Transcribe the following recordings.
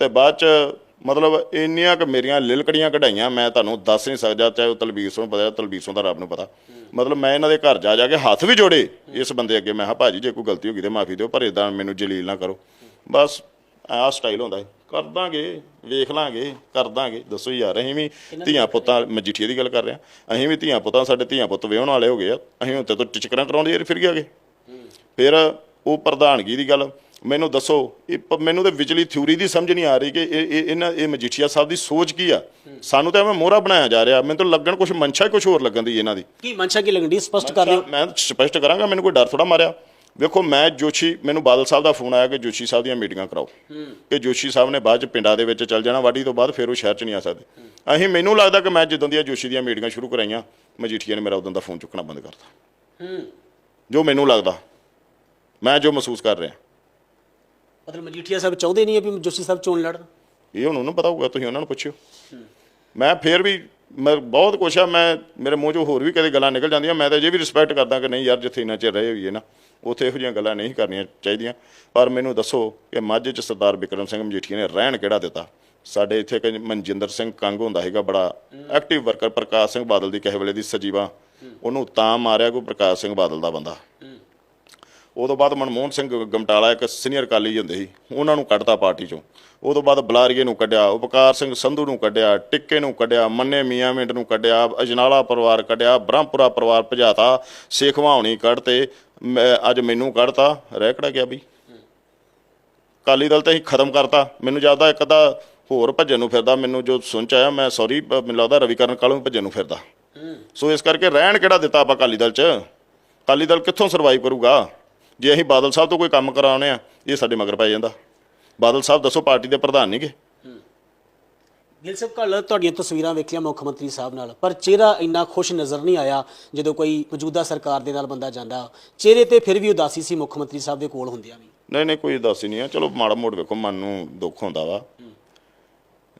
ਤੇ ਬਾਅਦ ਚ ਮਤਲਬ ਇੰਨੀਆਂ ਕਿ ਮੇਰੀਆਂ ਲਿਲਕੜੀਆਂ ਕਢਾਈਆਂ ਮੈਂ ਤੁਹਾਨੂੰ ਦੱਸ ਨਹੀਂ ਸਕਦਾ ਚਾਹੇ ਉਹ ਨੂੰ ਪਤਾ ਤਲਬੀਰ ਸਿੰਘ ਦਾ ਰੱਬ ਨੂੰ ਪਤਾ। ਮਤਲਬ ਮੈਂ ਇਹਨਾਂ ਦੇ ਘਰ ਜਾ ਜਾ ਕੇ ਹੱਥ ਵੀ ਜੋੜੇ ਇਸ ਬੰਦੇ ਅੱਗੇ ਮੈਂ ਕਿਹਾ ਭਾਜੀ ਜੇ ਕੋਈ ਗਲਤੀ ਹੋ ਗਈ ਤੇ ਮਾਫੀ ਦਿਓ ਪਰ ਇਦਾਂ ਮੈਨੂੰ ਜਲੀਲ ਨਾ ਕਰੋ। ਬਸ ਆਹ ਸਟਾਈਲ ਹੁੰਦਾ ਹੈ। ਕਰ ਦਾਂਗੇ ਵੇਖ ਲਾਂਗੇ ਕਰ ਦਾਂਗੇ। ਦੱਸੋ ਯਾਰ ਅਸੀਂ ਵੀ ਧੀਆਂ ਪੁੱਤਾਂ ਮਜੀਠੀਏ ਦੀ ਗੱਲ ਕਰ ਰਹੇ ਅਸੀਂ ਵੀ ਧੀਆਂ ਪੁੱਤਾਂ ਸਾਡੇ ਧੀਆਂ ਪੁੱਤ ਵਿਆਹਣ ਵਾਲੇ ਹੋ ਗਏ ਆ ਅਸੀਂ ਹੁਣ ਤੇ ਤੋਂ ਟਿਚਕਰਾਂ ਕਰਾਉਂਦੇ ਯਾਰ ਫਿਰ ਗਿਆ ਗਏ? ਫਿਰ ਉਹ ਪ੍ਰਧਾਨਗੀ ਦੀ ਗੱਲ ਮੈਨੂੰ ਦੱਸੋ ਇਹ ਪ- ਮੈਨੂੰ ਤੇ ਵਿਚਲੀ ਥਿਊਰੀ ਦੀ ਸਮਝ ਨਹੀਂ ਆ ਰਹੀ ਕਿ ਇਹ ਇਹ ਇਹਨਾਂ ਇਹ ਮਜੀਠੀਆ ਸਾਹਿਬ ਦੀ ਸੋਚ ਕੀ ਆ? ਸਾਨੂੰ ਤਾਂ ਐਵੇਂ ਮੋਹਰਾ ਬਣਾਇਆ ਜਾ ਰਿਹਾ। ਮੈਨੂੰ ਤਾਂ ਲੱਗਣ ਕੁਝ ਮਨਸ਼ਾ ਕੁਝ ਹੋਰ ਲੱਗਣ ਦੀ ਇਹਨਾਂ ਦੀ। ਕੀ ਮਨਸ਼ਾ ਕੀ ਲੱਗਣੀ ਸਪਸ਼ਟ ਕਰ ਦਿਓ। ਮੈਂ ਸਪਸ਼ਟ ਕਰਾਂਗਾ ਮੈਨੂੰ ਕੋਈ ਡਰ ਥੋੜਾ ਮਾਰਿਆ। ਵੇਖੋ ਮੈਂ ਜੋਸ਼ੀ ਮੈਨੂੰ ਬਾਦਲ ਸਾਹਿਬ ਦਾ ਫੋਨ ਆਇਆ ਕਿ ਜੋਸ਼ੀ ਸਾਹਿਬ ਦੀਆਂ ਮੀਟਿੰਗਾਂ ਕਰਾਓ। ਕਿ ਜੋਸ਼ੀ ਸਾਹਿਬ ਨੇ ਬਾਅਦ ਚ ਪਿੰਡਾਂ ਦੇ ਵਿੱਚ ਚੱਲ ਜਾਣਾ ਵਾਢੀ ਤੋਂ ਬਾਅਦ ਫਿਰ ਉਹ ਸ਼ਹਿਰ ਚ ਨਹੀਂ ਆ ਸਕਦੇ। ਅਸੀਂ ਮੈਨੂੰ ਲੱਗਦਾ ਕਿ ਮੈਂ ਜਦੋਂ ਦੀਆਂ ਜੋਸ਼ੀ ਦੀਆਂ ਮੀਟਿੰਗਾਂ ਸ਼ੁਰੂ ਕਰਾਈਆਂ ਮਜੀਠੀਆ ਨੇ ਮੇਰਾ ਉਦੋਂ ਦਾ ਫੋਨ ਚੁੱਕਣਾ ਬੰਦ ਕਰਤਾ। ਜੋ ਮੈਨੂੰ ਲੱਗਦਾ ਮੈਂ ਜੋ ਮਹਿਸੂਸ ਕਰ ਰਿਹਾ। ਮਤਲਬ ਮਜੀਠੀਆ ਸਾਹਿਬ ਚਾਹੁੰਦੇ ਨਹੀਂ ਹੈ ਵੀ ਜੋਸ਼ੀ ਸਾਹਿਬ ਚੋਣ ਲੜਨ। ਇਹ ਹੁਣ ਉਹਨੂੰ ਪਤਾ ਹੋਊਗਾ, ਤੁਸੀਂ ਉਹਨਾਂ ਨੂੰ ਪੁੱਛਿਓ। ਮੈਂ ਫੇਰ ਵੀ, ਮੈਂ ਬਹੁਤ ਕੁਛ ਆ, ਮੈਂ, ਮੇਰੇ ਮੂੰਹ ਚੋਂ ਹੋਰ ਵੀ ਕਦੇ ਗੱਲਾਂ ਨਿਕਲ ਜਾਂਦੀਆਂ, ਮੈਂ ਤਾਂ ਅਜੇ ਵੀ ਰਿਸਪੈਕਟ ਕਰਦਾ ਕਿ ਨਹੀਂ ਯਾਰ, ਜਿੱਥੇ ਇੰਨਾ ਚਿਰ ਰਹੇ ਹੋਈਏ ਨਾ, ਉੱਥੇ ਇਹੋ ਜਿਹੀਆਂ ਗੱਲਾਂ ਨਹੀਂ ਕਰਨੀਆਂ ਚਾਹੀਦੀਆਂ। ਪਰ ਮੈਨੂੰ ਦੱਸੋ ਕਿ ਮਾਝੇ 'ਚ ਸਰਦਾਰ ਬਿਕਰਮ ਸਿੰਘ ਮਜੀਠੀਆ ਨੇ ਰਹਿਣ ਕਿਹੜਾ ਦਿੱਤਾ? ਸਾਡੇ ਇੱਥੇ ਇੱਕ ਮਨਜਿੰਦਰ ਸਿੰਘ ਕੰਗ ਹੁੰਦਾ ਸੀਗਾ, ਬੜਾ ਐਕਟਿਵ ਵਰਕਰ ਪ੍ਰਕਾਸ਼ ਸਿੰਘ ਬਾਦਲ ਦੀ ਕਿਸੇ ਵੇਲੇ ਦੀ ਸਜੀਵਾ। ਉਹਨੂੰ ਤਾਂ ਮਾਰਿਆ ਕੋਈ ਪ੍ਰਕਾਸ਼ ਸਿੰਘ ਬਾਦਲ ਦਾ ਬੰਦਾ। ਉਦੋਂ ਬਾਅਦ ਮਨਮੋਹਨ ਸਿੰਘ ਗਮਟਾਲਾ ਇੱਕ ਸੀਨੀਅਰ ਕਾਲੀ ਹੁੰਦੇ ਸੀ ਉਹਨਾਂ ਨੂੰ ਕੱਢਤਾ ਪਾਰਟੀ ਚੋਂ। ਉਦੋਂ ਬਾਅਦ ਬਲਾਰੀਏ ਨੂੰ ਕੱਢਿਆ ਉਪਕਾਰ ਸਿੰਘ ਸੰਧੂ ਨੂੰ ਕੱਢਿਆ ਟਿੱਕੇ ਨੂੰ ਕੱਢਿਆ ਮੰਨੇ ਮੀਆਂ ਮਿੰਟ ਨੂੰ ਕੱਢਿਆ ਅਜਨਾਲਾ ਪਰਿਵਾਰ ਕੱਢਿਆ ਬ੍ਰਹਮਪੁਰਾ ਪਰਿਵਾਰ ਭਜਾਤਾ ਸੇਖਵਾ ਹੋਣੀ ਕੱਢਤੇ ਅੱਜ ਮੈਨੂੰ ਕੱਢਤਾ ਰਹਿ ਕਿਹੜਾ ਗਿਆ ਵੀ ਕਾਲੀ ਦਲ ਤਾਂ ਹੀ ਖਤਮ ਕਰਤਾ ਮੈਨੂੰ ਜ਼ਿਆਦਾ ਇੱਕ ਤਾਂ ਹੋਰ ਭੱਜਣ ਨੂੰ ਫਿਰਦਾ ਮੈਨੂੰ ਜੋ ਸੁਣ ਚ ਆਇਆ ਮੈਂ ਸੌਰੀ ਮੈਨੂੰ ਲੱਗਦਾ ਰਵੀਕਰਨ ਕਾਲੋਂ ਭੱਜਣ ਨੂੰ ਫਿਰਦਾ। ਸੋ ਇਸ ਕਰਕੇ ਰਹਿਣ ਕਿਹੜਾ ਦਿੱਤਾ ਆਪਾਂ ਅਕਾਲੀ ਦਲ ਚ? ਅਕਾਲੀ ਦਲ ਕਿੱਥੋਂ ਸਰਵਾਈਵ ਕਰੂਗਾ? ਜੇ ਅਸੀਂ ਬਾਦਲ ਸਾਹਿਬ ਤੋਂ ਕੋਈ ਕੰਮ ਕਰਾਉਣੇ ਆ ਇਹ ਸਾਡੇ ਮਗਰ ਪੈ ਜਾਂਦਾ। ਬਾਦਲ ਸਾਹਿਬ ਦੱਸੋ ਪਾਰਟੀ ਦੇ ਪ੍ਰਧਾਨ ਨਹੀਂਗੇ। ਗਿਲ ਸਾਹਿਬ ਕੱਲ ਤੁਹਾਡੀਆਂ ਤਸਵੀਰਾਂ ਵੇਖੀਆਂ ਮੁੱਖ ਮੰਤਰੀ ਸਾਹਿਬ ਨਾਲ ਪਰ ਚਿਹਰਾ ਇੰਨਾ ਖੁਸ਼ ਨਜ਼ਰ ਨਹੀਂ ਆਇਆ ਜਦੋਂ ਕੋਈ ਮੌਜੂਦਾ ਸਰਕਾਰ ਦੇ ਨਾਲ ਬੰਦਾ ਜਾਂਦਾ। ਚਿਹਰੇ ਤੇ ਫਿਰ ਵੀ ਉਦਾਸੀ ਸੀ ਮੁੱਖ ਮੰਤਰੀ ਸਾਹਿਬ ਦੇ ਕੋਲ ਹੁੰਦਿਆਂ ਵੀ। ਨਹੀਂ ਨਹੀਂ ਕੋਈ ਦੱਸ ਹੀ ਨਹੀਂ ਆ। ਚਲੋ ਮਾੜਾ ਮੋੜ ਵੇਖੋ ਮਨ ਨੂੰ ਦੁੱਖ ਹੁੰਦਾ ਵਾ।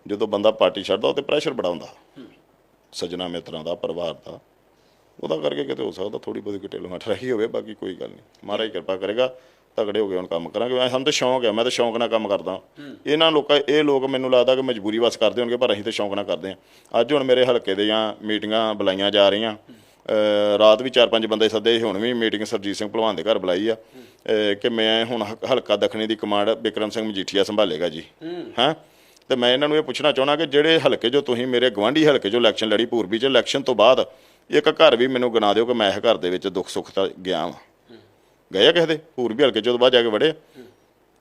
ਜਦੋਂ ਬੰਦਾ ਪਾਰਟੀ ਛੱਡਦਾ ਉਹ ਤੇ ਪ੍ਰੈਸ਼ਰ ਬੜਾ ਹੁੰਦਾ। ਸਜਣਾ ਮਿੱਤਰਾਂ ਦਾ ਪਰਿਵਾਰ ਦਾ। ਉਹਦਾ ਕਰਕੇ ਕਿਤੇ ਹੋ ਸਕਦਾ ਥੋੜੀ ਬਹੁਤੀ ਕਿਤੇ ਲਮਟ ਰਹੀ ਹੋਵੇ ਬਾਕੀ ਕੋਈ ਗੱਲ ਨਹੀਂ। ਮਹਾਰਾਜ ਕਿਰਪਾ ਕਰੇਗਾ ਤਗੜੇ ਹੋ ਕੇ ਹੁਣ ਕੰਮ ਕਰਾਂਗੇ। ਮੈਂ ਸਾਨੂੰ ਤਾਂ ਸ਼ੌਂਕ ਹੈ ਮੈਂ ਤਾਂ ਸ਼ੌਂਕ ਨਾਲ ਕੰਮ ਕਰਦਾ ਇਹਨਾਂ ਲੋਕਾਂ ਇਹ ਲੋਕ ਮੈਨੂੰ ਲੱਗਦਾ ਕਿ ਮਜਬੂਰੀ ਵਸ ਕਰਦੇ ਹੋਣਗੇ ਪਰ ਅਸੀਂ ਤਾਂ ਸ਼ੌਂਕ ਨਾਲ ਕਰਦੇ ਹਾਂ। ਅੱਜ ਹੁਣ ਮੇਰੇ ਹਲਕੇ ਦੇ ਜਾਂ ਮੀਟਿੰਗਾਂ ਬੁਲਾਈਆਂ ਜਾ ਰਹੀਆਂ। ਰਾਤ ਵੀ ਚਾਰ ਪੰਜ ਬੰਦੇ ਸੱਦੇ ਹੁਣ ਵੀ ਮੀਟਿੰਗ ਸਰਜੀਤ ਸਿੰਘ ਭਲਵਾਨ ਦੇ ਘਰ ਬੁਲਾਈ ਆ। ਕਿ ਮੈਂ ਹੁਣ ਹਲਕਾ ਦੱਖਣੀ ਦੀ ਕਮਾਂਡ ਬਿਕਰਮ ਸਿੰਘ ਮਜੀਠੀਆ ਸੰਭਾਲੇਗਾ ਜੀ। ਹਾਂ? ਤੇ ਮੈਂ ਇਹਨਾਂ ਨੂੰ ਇਹ ਪੁੱਛਣਾ ਚਾਹਣਾ ਕਿ ਜਿਹੜੇ ਹਲਕੇ ਜੋ ਤੁਸੀਂ ਮੇਰੇ ਗਵਾਂਢੀ ਹਲਕੇ ਜੋ ਇਲੈਕਸ਼ਨ ਲੜੀ ਪੂਰਬੀ ਚ ਇਲੈਕਸ਼ਨ ਤੋਂ ਬਾਅਦ ਇੱਕ ਘਰ ਵੀ ਮੈਨੂੰ ਗਿਣਾ ਦਿਓ ਕਿ ਮੈਂ ਇਹ ਘਰ ਦੇ ਵਿੱਚ ਦੁੱਖ ਸੁੱਖ ਤਾਂ ਗਿਆ ਵਾਂ। ਗਏ ਕਿਸੇ ਦੇ? ਪੂਰਬੀ ਹਲਕੇ ਚੋਂ ਤੋਂ ਬਾਅਦ ਜਾ ਕੇ ਵੜੇ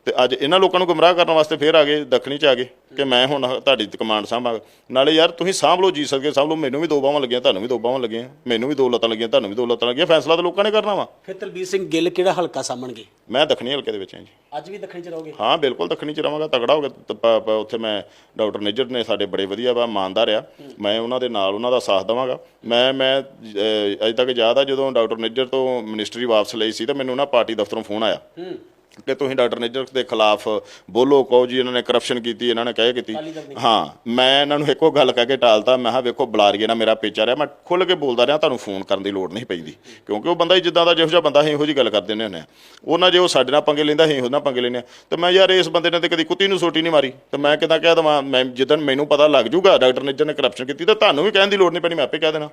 ਤੇ ਅੱਜ ਇਹਨਾਂ ਲੋਕਾਂ ਨੂੰ ਗੁੰਮਰਾਹ ਕਰਨ ਵਾਸਤੇ ਫੇਰ ਆ ਗਏ ਦੱਖਣੀ ਚ ਆ ਗਏ ਕਿ ਮੈਂ ਹੁਣ ਤੁਹਾਡੀ ਕਮਾਂਡ ਸਾਂਭਾਂਗਾ ਨਾਲੇ ਯਾਰ ਤੁਸੀਂ ਸਾਂਭ ਲਓ ਜੀ ਸਕੇ ਸਾਂਭ ਲਓ ਮੈਨੂੰ ਵੀ ਦੋ ਬਾਹਾਂ ਲੱਗੀਆਂ ਤੁਹਾਨੂੰ ਵੀ ਦੋ ਬਾਹਾਂ ਲੱਗੀਆਂ ਮੈਨੂੰ ਵੀ ਦੋ ਲੱਤਾਂ ਲੱਗੀਆਂ ਤੁਹਾਨੂੰ ਵੀ ਦੋ ਲੱਤਾਂ ਲੱਗੀਆਂ ਫੈਸਲਾ ਤਾਂ ਲੋਕਾਂ ਨੇ ਕਰਨਾ ਵਾ। ਫਿਰ ਤਲਬੀਰ ਸਿੰਘ ਗਿੱਲ ਕਿਹੜਾ ਹਲਕਾ ਸਾਂਭਣਗੇ? ਮੈਂ ਦੱਖਣੀ ਹਲਕੇ ਦੇ ਵਿੱਚ ਹਾਂ ਜੀ। ਅੱਜ ਵੀ ਦੱਖਣੀ ਚ ਰਹੋਗੇ? ਹਾਂ ਬਿਲਕੁਲ ਦੱਖਣੀ ਚ ਰਵਾਂਗਾ ਤਗੜਾ ਹੋ ਪ- ਉੱਥੇ ਮੈਂ ਡਾਕਟਰ ਨਿੱਜਰ ਨੇ ਸਾਡੇ ਬੜੇ ਵਧੀਆ ਵਾ ਇਮਾਨਦਾਰ ਆ। ਮੈਂ ਉਹਨਾਂ ਦੇ ਨਾਲ ਉਹਨਾਂ ਦਾ ਸਾਥ ਦਵਾਂਗਾ। ਮੈਂ ਮੈਂ ਅਜੇ ਤੱਕ ਯਾਦ ਆ ਜਦੋਂ ਡਾਕਟਰ ਨਿੱਜਰ ਤੋਂ ਮਿਨਿਸਟਰੀ ਵਾਪਸ ਲਈ ਸੀ ਤਾਂ ਮੈਨੂੰ ਨਾ ਪਾਰਟੀ ਦਫ਼ਤਰੋਂ ਫੋਨ ਆਇਆ। ਕਿ ਤੁਸੀਂ ਡਾਕਟਰ ਨਿੱਜਰ ਦੇ ਖਿਲਾਫ ਬੋਲੋ ਕਹੋ ਜੀ ਇਹਨਾਂ ਨੇ ਕਰਪਸ਼ਨ ਕੀਤੀ ਇਹਨਾਂ ਨੇ ਕਹੇ ਕੀਤੀ। ਹਾਂ ਮੈਂ ਇਹਨਾਂ ਨੂੰ ਇੱਕੋ ਗੱਲ ਕਹਿ ਕੇ ਟਾਲਤਾ ਮੈਂ ਕਿਹਾ ਵੇਖੋ ਬੁਲਾਰੀਏ ਨਾਲ ਮੇਰਾ ਪੇਚਾ ਰਿਹਾ ਮੈਂ ਖੁੱਲ ਕੇ ਬੋਲਦਾ ਰਿਹਾ ਤੁਹਾਨੂੰ ਫੋਨ ਕਰਨ ਦੀ ਲੋੜ ਨਹੀਂ ਪੈਂਦੀ। ਕਿਉਂਕਿ ਉਹ ਬੰਦਾ ਹੀ ਜਿੱਦਾਂ ਦਾ ਜਿਹੋ ਜਿਹਾ ਬੰਦਾ ਅਸੀਂ ਇਹੋ ਜੀ ਗੱਲ ਕਰਦੇ ਨੇ ਹੁੰਦੇ ਆ। ਉਹਨਾਂ ਜੇ ਉਹ ਸਾਡੇ ਨਾਲ ਪੰਗੇ ਲੈਂਦਾ ਅਸੀਂ ਉਹਦੇ ਨਾਲ ਪੰਗੇ ਲੈਂਦੇ ਤੇ ਮੈਂ ਯਾਰ ਇਸ ਬੰਦੇ ਨੇ ਤੇ ਕਦੀ ਕੁੱਤੀ ਨੂੰ ਸੋਟੀ ਨਹੀਂ ਮਾਰੀ। ਤੇ ਮੈਂ ਕਿਦਾਂ ਕਹਿ ਦਵਾਂ ਮੈਂ ਜਿੱਦਣ ਮੈਨੂੰ ਪਤਾ ਲੱਗ ਜੂਗਾ ਡਾਕਟਰ ਨਿੱਜਰ ਨੇ ਕਰਪਸ਼ਨ ਕੀਤੀ ਤਾਂ ਤੁਹਾਨੂੰ ਵੀ ਕਹਿਣ ਦੀ ਲੋੜ ਨਹੀਂ ਪੈਣੀ ਮੈਂ ਆਪੇ ਕਹਿ ਦੇਣਾ।